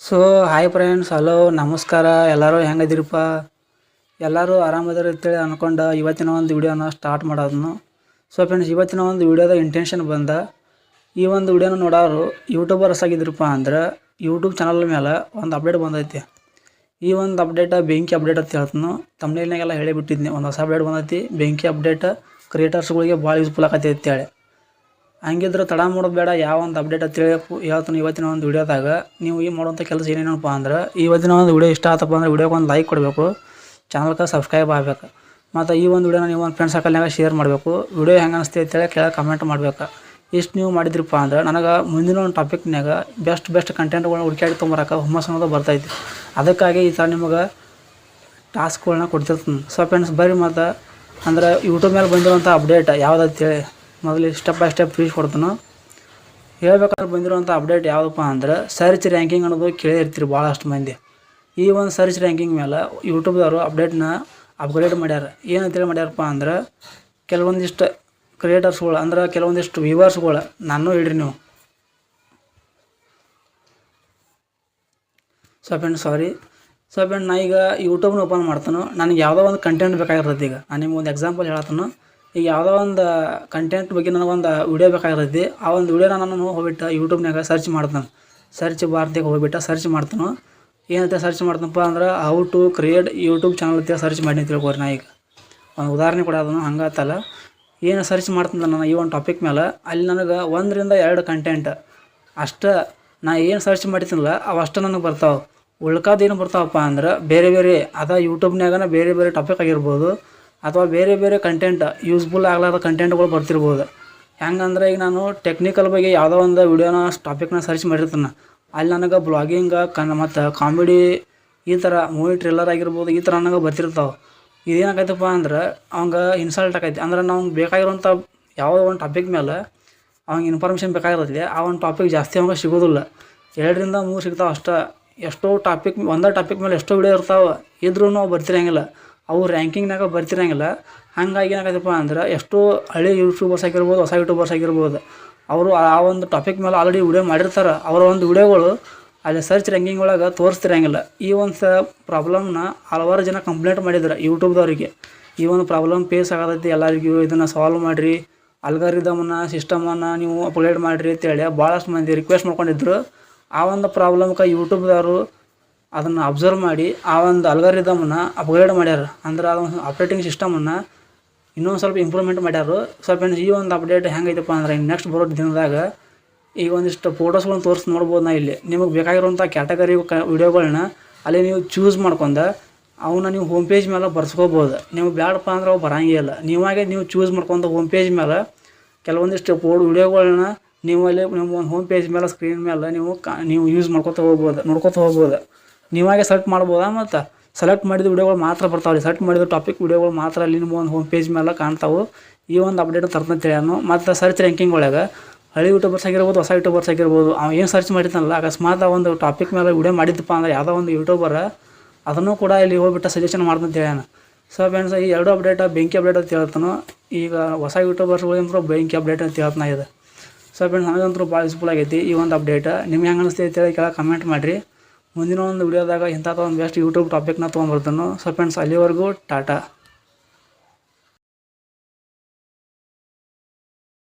So hi friends hello ನಮಸ್ಕಾರ. ಎಲ್ಲರೂ ಹೆಂಗದಿರಪ್ಪ ಎಲ್ಲರೂ ಆರಾಮದಾರ ಅಂತೇಳಿ ಅಂದ್ಕೊಂಡು ಇವತ್ತಿನ ಒಂದು ವಿಡಿಯೋನ ಸ್ಟಾರ್ಟ್ ಮಾಡೋದನ್ನು ಸೊ ಫ್ರೆಂಡ್ಸ್ ಇವತ್ತಿನ ಒಂದು ವಿಡಿಯೋದ ಇಂಟೆನ್ಷನ್ ಬಂದ, ಈ ಒಂದು ವಿಡಿಯೋನ ನೋಡೋರು ಯೂಟ್ಯೂಬರ್ಸ್ ಆಗಿದ್ರಪ್ಪ ಅಂದ್ರೆ ಯೂಟ್ಯೂಬ್ ಚಾನಲ್ ಮೇಲೆ ಒಂದು ಅಪ್ಡೇಟ್ ಬಂದೈತಿ. ಈ ಒಂದು ಅಪ್ಡೇಟ ಬೆಂಕಿ ಅಪ್ಡೇಟ್ ಅಂತ ಹೇಳ್ತೀನಿ. ತಮ್ಮನೇಲಿನಾಗೆಲ್ಲ ಹೇಳಿಬಿಟ್ಟಿದ್ನಿ. ಒಂದು ಹೊಸ ಅಪ್ಡೇಟ್ ಬಂದೈತಿ. ಬೆಂಕಿ ಅಪ್ಡೇಟ್ ಕ್ರಿಯೇಟರ್ಸ್ಗಳಿಗೆ ಭಾಳ ಯೂಸ್ಫುಲ್ ಆಗತ್ತೆ ಅಂತೇಳಿ. ಹಂಗಿದ್ರೆ ತಡ ಮಾಡೋದು ಬೇಡ. ಯಾವ ಒಂದು ಅಪ್ಡೇಟ್ ಅಂತೇಳಿ ಹೇಳ್ತೀನಿ ಇವತ್ತಿನ ಒಂದು ವಿಡಿಯೋದಾಗ. ನೀವು ಈ ಮಾಡುವಂಥ ಕೆಲಸ ಏನೇನಪ್ಪ ಅಂದ್ರೆ ಇವತ್ತಿನ ಒಂದು ವಿಡಿಯೋ ಇಷ್ಟ ಆತಪ್ಪ ಅಂದ್ರೆ ವಿಡಿಯೋಗೆ ಒಂದು ಲೈಕ್ ಕೊಡಬೇಕು. ಚಾನಲ್ಗೆ ಸಬ್ಸ್ಕ್ರೈಬ್ ಆಗಬೇಕು. ಮತ್ತು ಈ ಒಂದು ವಿಡಿಯೋನ ನೀವು ಒಂದು ಫ್ರೆಂಡ್ಸ್ ಸರ್ಕಲ್ನಾಗ ಶೇರ್ ಮಾಡಬೇಕು. ವಿಡಿಯೋ ಹೆಂಗೆ ಅಂತ ಅಂತೇಳಿ ಕೆಳಗೆ ಕಮೆಂಟ್ ಮಾಡಬೇಕು. ಇಷ್ಟು ನೀವು ಮಾಡಿದ್ರಪ್ಪ ಅಂದ್ರೆ ನನಗೆ ಮುಂದಿನ ಒಂದು ಟಾಪಿಕ್ನಾಗ ಬೆಸ್ಟ್ ಬೆಸ್ಟ್ ಕಂಟೆಂಟ್ಗಳನ್ನ ಹುಡುಕಾಡಿ ತೊಗೊಂಬರಕ್ಕೆ ಹುಮ್ಮಸ್ ಅನ್ನೋದು ಬರ್ತೈತಿ. ಅದಕ್ಕಾಗಿ ಈ ಥರ ನಿಮಗೆ ಟಾಸ್ಕ್ಗಳನ್ನ ಕೊಡ್ತಿರ್ತೀನಿ. ಸೊ ಫ್ರೆಂಡ್ಸ್ ಬರ್ರಿ ಮತ್ತು. ಅಂದ್ರೆ ಯೂಟ್ಯೂಬ್ ಮೇಲೆ ಬಂದಿರುವಂಥ ಅಪ್ಡೇಟ್ ಯಾವುದಂತೇಳಿ ಮೊದಲು ಸ್ಟೆಪ್ ಬೈ ಸ್ಟೆಪ್ ಫೀಸ್ ಕೊಡ್ತಾನೆ. ಹೇಳ್ಬೇಕಾದ್ರೆ ಬಂದಿರುವಂಥ ಅಪ್ಡೇಟ್ ಯಾವುದಪ್ಪ ಅಂದ್ರೆ ಸರ್ಚ್ ರ್ಯಾಂಕಿಂಗ್ ಅನ್ನೋದು ಕೇಳಿರ್ತೀರಿ ಭಾಳಷ್ಟು ಮಂದಿ. ಈ ಒಂದು ಸರ್ಚ್ ರ್ಯಾಂಕಿಂಗ್ ಮೇಲೆ ಯೂಟ್ಯೂಬ್ದವರು ಅಪ್ಡೇಟ್ನ ಅಪ್ಗ್ರೇಡ್ ಮಾಡ್ಯಾರ. ಏನಂತೇಳಿ ಮಾಡ್ಯಾರಪ್ಪ ಅಂದ್ರೆ ಕೆಲವೊಂದಿಷ್ಟು ಕ್ರಿಯೇಟರ್ಸ್ಗಳು ಅಂದ್ರೆ ಕೆಲವೊಂದಿಷ್ಟು ವ್ಯೂವರ್ಸ್ಗಳು ನಾನು ಹೇಳ್ರಿ ನೀವು. So friend sorry so friend ನಾ ಈಗ ಯೂಟ್ಯೂಬ್ನ ಓಪನ್ ಮಾಡ್ತಾನೋ. ನನಗೆ ಯಾವುದೋ ಒಂದು ಕಂಟೆಂಟ್ ಬೇಕಾಗಿರ್ತದೆ ಈಗ. ನಾನು ನಿಮ್ಗೆ ಒಂದು ಎಕ್ಸಾಂಪಲ್ ಹೇಳತ್ತನು. ಈಗ ಯಾವುದೋ ಒಂದು ಕಂಟೆಂಟ್ ಬಗ್ಗೆ ನನಗೊಂದು ವಿಡಿಯೋ ಬೇಕಾಗಿರೈತಿ ಆ ಒಂದು ವಿಡಿಯೋನ ನಾನು ಹೋಗ್ಬಿಟ್ಟು ಯೂಟ್ಯೂಬ್ನಾಗ ಸರ್ಚ್ ಮಾಡ್ತಾನೆ. ಸರ್ಚ್ ಬಾರ್ದಾಗ ಹೋಗ್ಬಿಟ್ಟು ಸರ್ಚ್ ಮಾಡ್ತಾನು. ಏನಂತ ಸರ್ಚ್ ಮಾಡ್ತನಪ್ಪ ಅಂದ್ರೆ how to create YouTube channel ಅಂತ ಸರ್ಚ್ ಮಾಡಿ ತಿಳ್ಕೊರಿ ನಾ ಈಗ. ಒಂದು ಉದಾಹರಣೆ ಕೊಡೋದನ್ನು ಹಂಗಾತಲ್ಲ ಏನು ಸರ್ಚ್ ಮಾಡ್ತಂದ ನಾನು ಈ ಒಂದು ಟಾಪಿಕ್ ಮೇಲೆ ಅಲ್ಲಿ ನನಗೆ ಒಂದರಿಂದ ಎರಡು ಕಂಟೆಂಟ್ ಅಷ್ಟು ನಾ ಏನು ಸರ್ಚ್ ಮಾಡ್ತೀನಲ್ಲ ಅವಷ್ಟು ನನಗೆ ಬರ್ತಾವೆ. ಉಳ್ಕಾದೇನು ಬರ್ತಾವಪ್ಪ ಅಂದ್ರೆ ಬೇರೆ ಬೇರೆ, ಅದ ಯೂಟ್ಯೂಬ್ನಾಗನ ಬೇರೆ ಬೇರೆ ಟಾಪಿಕ್ ಆಗಿರ್ಬೋದು. ಅಥವಾ ಬೇರೆ ಬೇರೆ ಕಂಟೆಂಟ್ ಯೂಸ್ಫುಲ್ ಆಗ್ಲಾರ್ದ ಕಂಟೆಂಟ್ಗಳು ಬರ್ತಿರ್ಬೋದು. ಹೆಂಗಂದ್ರೆ ಈಗ ನಾನು ಟೆಕ್ನಿಕಲ್ ಬಗ್ಗೆ ಯಾವುದೋ ಒಂದು ವಿಡಿಯೋನ ಟಾಪಿಕ್ನ ಸರ್ಚ್ ಮಾಡಿರ್ತೀನಿ. ಅಲ್ಲಿ ನನಗೆ ಬ್ಲಾಗಿಂಗ ಕನ್, ಮತ್ತು ಕಾಮಿಡಿ ಈ ಥರ ಮೂವಿ ಟ್ರೇಲರ್ ಆಗಿರ್ಬೋದು, ಈ ಥರ ನನಗೆ ಬರ್ತಿರ್ತಾವೆ. ಇದೇನಾಗೈತಪ್ಪ ಅಂದ್ರೆ, ಅವಂಗೆ ಇನ್ಸಲ್ಟ್ ಆಗೈತಿ. ಅಂದ್ರೆ ನಾವು ಬೇಕಾಗಿರುವಂಥ ಯಾವುದೋ ಒಂದು ಟಾಪಿಕ್ ಮೇಲೆ ಅವ್ನಿಗೆ ಇನ್ಫಾರ್ಮೇಷನ್ ಬೇಕಾಗಿರ್ತೈತಿ, ಆ ಒಂದು ಟಾಪಿಕ್ ಜಾಸ್ತಿ ಅವಂಗೆ ಸಿಗೋದಿಲ್ಲ. ಎರಡರಿಂದ ಮೂರು ಸಿಗ್ತಾವೆ ಅಷ್ಟೇ. ಎಷ್ಟೋ ಟಾಪಿಕ್ ಒಂದೇ ಟಾಪಿಕ್ ಮೇಲೆ ಎಷ್ಟೋ ವಿಡಿಯೋ ಇರ್ತಾವೆ. ಇದ್ರೂ ಬರ್ತಿರಂಗಿಲ್ಲ. ಅವು ರ್ಯಾಂಕಿಂಗ್ನಾಗ ಬರ್ತಿರಂಗಿಲ್ಲ. ಹಾಗಾಗಿ ಏನಾಗತ್ತಪ್ಪ ಅಂದ್ರೆ ಎಷ್ಟೋ ಹಳೆ ಯೂಟ್ಯೂಬರ್ಸ್ ಆಗಿರ್ಬೋದು, ಹೊಸ ಯೂಟ್ಯೂಬರ್ಸ್ ಆಗಿರ್ಬೋದು, ಅವರು ಆ ಒಂದು ಟಾಪಿಕ್ ಮೇಲೆ ಆಲ್ರೆಡಿ ವಿಡಿಯೋ ಮಾಡಿರ್ತಾರೆ. ಅವರ ಒಂದು ವಿಡಿಯೋಗಳು ಅಲ್ಲಿ ಸರ್ಚ್ ರ್ಯಾಂಕಿಂಗ್ ಒಳಗೆ ತೋರಿಸ್ತಿರಂಗಿಲ್ಲ. ಈ ಒಂದು ಸ ಪ್ರಾಬ್ಲಮ್ನ ಹಲವಾರು ಜನ ಕಂಪ್ಲೇಂಟ್ ಮಾಡಿದ್ರು ಯೂಟ್ಯೂಬ್ದವ್ರಿಗೆ ಈ ಒಂದು ಪ್ರಾಬ್ಲಮ್ ಫೇಸ್ ಆಗತೈತಿ, ಎಲ್ಲರಿಗೂ ಇದನ್ನು ಸಾಲ್ವ್ ಮಾಡಿರಿ ಅಲ್ಗಾರಿದಮನ್ನು ಸಿಸ್ಟಮನ್ನು ನೀವು ಅಪ್ಗ್ರೇಡ್ ಮಾಡಿರಿ ಅಂತೇಳಿ ಭಾಳಷ್ಟು ಮಂದಿ ರಿಕ್ವೆಸ್ಟ್ ಮಾಡ್ಕೊಂಡಿದ್ರು. ಆ ಒಂದು ಪ್ರಾಬ್ಲಮ್ಗೆ ಯೂಟ್ಯೂಬ್ದವರು ಅದನ್ನು ಅಬ್ಸರ್ವ್ ಮಾಡಿ, ಆ ಒಂದು ಅಲ್ಗಾರಿದಮನ್ನ ಅಪ್ಗ್ರೇಡ್ ಮಾಡ್ಯಾರ. ಅಂದ್ರೆ ಅದೊಂದು ಆಪ್ರೇಟಿಂಗ್ ಸಿಸ್ಟಮನ್ನು ಇನ್ನೊಂದು ಸ್ವಲ್ಪ ಇಂಪ್ರೂವ್ಮೆಂಟ್ ಮಾಡ್ಯಾರು. ಸ್ವಲ್ಪ ಈ ಒಂದು ಅಪ್ಡೇಟ್ ಹೆಂಗೈತಪ್ಪ ಅಂದ್ರೆ ನೆಕ್ಸ್ಟ್ ಬರೋ ದಿನದಾಗ ಈಗ ಒಂದಿಷ್ಟು ಫೋಟೋಸ್ಗಳನ್ನ ತೋರಿಸಿ ನೋಡ್ಬೋದು ನಾ ಇಲ್ಲಿ. ನಿಮಗೆ ಬೇಕಾಗಿರುವಂಥ ಕ್ಯಾಟಗರಿ ಕ ವಿಡಿಯೋಗಳನ್ನ ಅಲ್ಲಿ ನೀವು ಚೂಸ್ ಮಾಡ್ಕೊಂಡು ಅವನ್ನ ನೀವು ಹೋಮ್ ಪೇಜ್ ಮೇಲೆ ಬರ್ಸ್ಕೋಬೋದು. ನೀವು ಬ್ಯಾಡಪ್ಪ ಅಂದ್ರೆ ಅವು ಬರಂಗೇ ಇಲ್ಲ. ನೀವಾಗೆ ನೀವು ಚೂಸ್ ಮಾಡ್ಕೊಂಡು ಹೋಮ್ ಪೇಜ್ ಮೇಲೆ ಕೆಲವೊಂದಿಷ್ಟು ಫೋಡ್ ವಿಡಿಯೋಗಳನ್ನ ನೀವು ಅಲ್ಲಿ ನಿಮ್ಮ ಹೋಮ್ ಪೇಜ್ ಮೇಲೆ ಸ್ಕ್ರೀನ್ ಮೇಲೆ ನೀವು ಕಾ, ನೀವು ಯೂಸ್ ಮಾಡ್ಕೊತ ಹೋಗ್ಬೋದು, ನೋಡ್ಕೊತ ಹೋಗ್ಬೋದು. ನೀವಾಗೆ ಸೆಲೆಕ್ಟ್ ಮಾಡ್ಬೋದಾ ಮತ್ತು? ಸೆಲೆಕ್ಟ್ ಮಾಡಿದ ವಿಡಿಯೋಗಳು ಮಾತ್ರ ಬರ್ತಾವೆ ಸೆಲೆಕ್ಟ್ ಮಾಡಿದ ಟಾಪಿಕ್ ವಿಡಿಯೋಗಳು ಮಾತ್ರ ಅಲ್ಲಿ ನಿಮ್ಮ ಒಂದು ಹೋಮ್ ಪೇಜ್ ಮೇಲೆ ಕಾಣ್ತಾವೆ. ಈ ಒಂದು ಅಪ್ಡೇಟ್ ತರ್ತಂತೇಳಿ ನಾನು. ಮತ್ತು ಸರ್ಚ್ ರ್ಯಾಂಕಿಂಗ್ ಒಳಗೆ ಹಳೆ ಯೂಟ್ಯೂಬರ್ಸ್ ಆಗಿರ್ಬೋದು, ಹೊಸ ಯೂಟ್ಯೂಬರ್ಸ್ ಆಗಿರ್ಬೋದು, ಅವ ಏನು ಸರ್ಚ್ ಮಾಡಿದ್ನಲ್ಲ, ಅಕಸ್ಮಾತ್ ಆ ಒಂದು ಟಾಪಿಕ್ ಮೇಲೆ ವಿಡಿಯೋ ಮಾಡಿದ್ದಪ್ಪ ಅಂದ್ರೆ ಯಾವುದೋ ಒಂದು ಯೂಟ್ಯೂಬರ್ ಅದನ್ನು ಕೂಡ ಇಲ್ಲಿ ಹೋಗ್ಬಿಟ್ಟು ಸಜೆಷನ್ ಮಾಡ್ದಂತ ನಾನು. ಸೊ ಫ್ರೆಂಡ್ಸ್ ಈ ಎರಡು ಅಪ್ಡೇಟ್ ಬೆಂಕಿ ಅಪ್ಡೇಟ್ ಅಂತ ಹೇಳ್ತಾನು. ಈಗ ಹೊಸ ಯೂಟ್ಯೂಬರ್ಸ್ಗಳಿಂದ ಬೆಂಕಿ ಅಪ್ಡೇಟ್ ಅಂತ ಹೇಳ್ತಾನೆ ಇದೆ. ಸೊ ಫ್ರೆಂಡ್ಸ್ ನನಗಂತೂ ಭಾಳ ಯೂಸ್ಫುಲ್ ಆಗೈತಿ ಈ ಒಂದು ಅಪ್ಡೇಟ್ ನಿಮ್ಗೆ ಹೆಂಗೆ ಅನಿಸ್ತೈತೆ ಅಂತೇಳಿ ಕೆಳಗೆ ಕಮೆಂಟ್ ಮಾಡಿರಿ. ಮುಂದಿನ ಒಂದು ವಿಡಿಯೋದಾಗ ಇಂಥದ್ದು ಒಂದು ಬೆಸ್ಟ್ ಯೂಟ್ಯೂಬ್ ಟಾಪಿಕ್ನ ತೊಗೊಂಬರ್ತಾನು ಸೊ ಫ್ರೆಂಡ್ಸ್ ಅಲ್ಲಿವರೆಗೂ ಟಾಟಾ.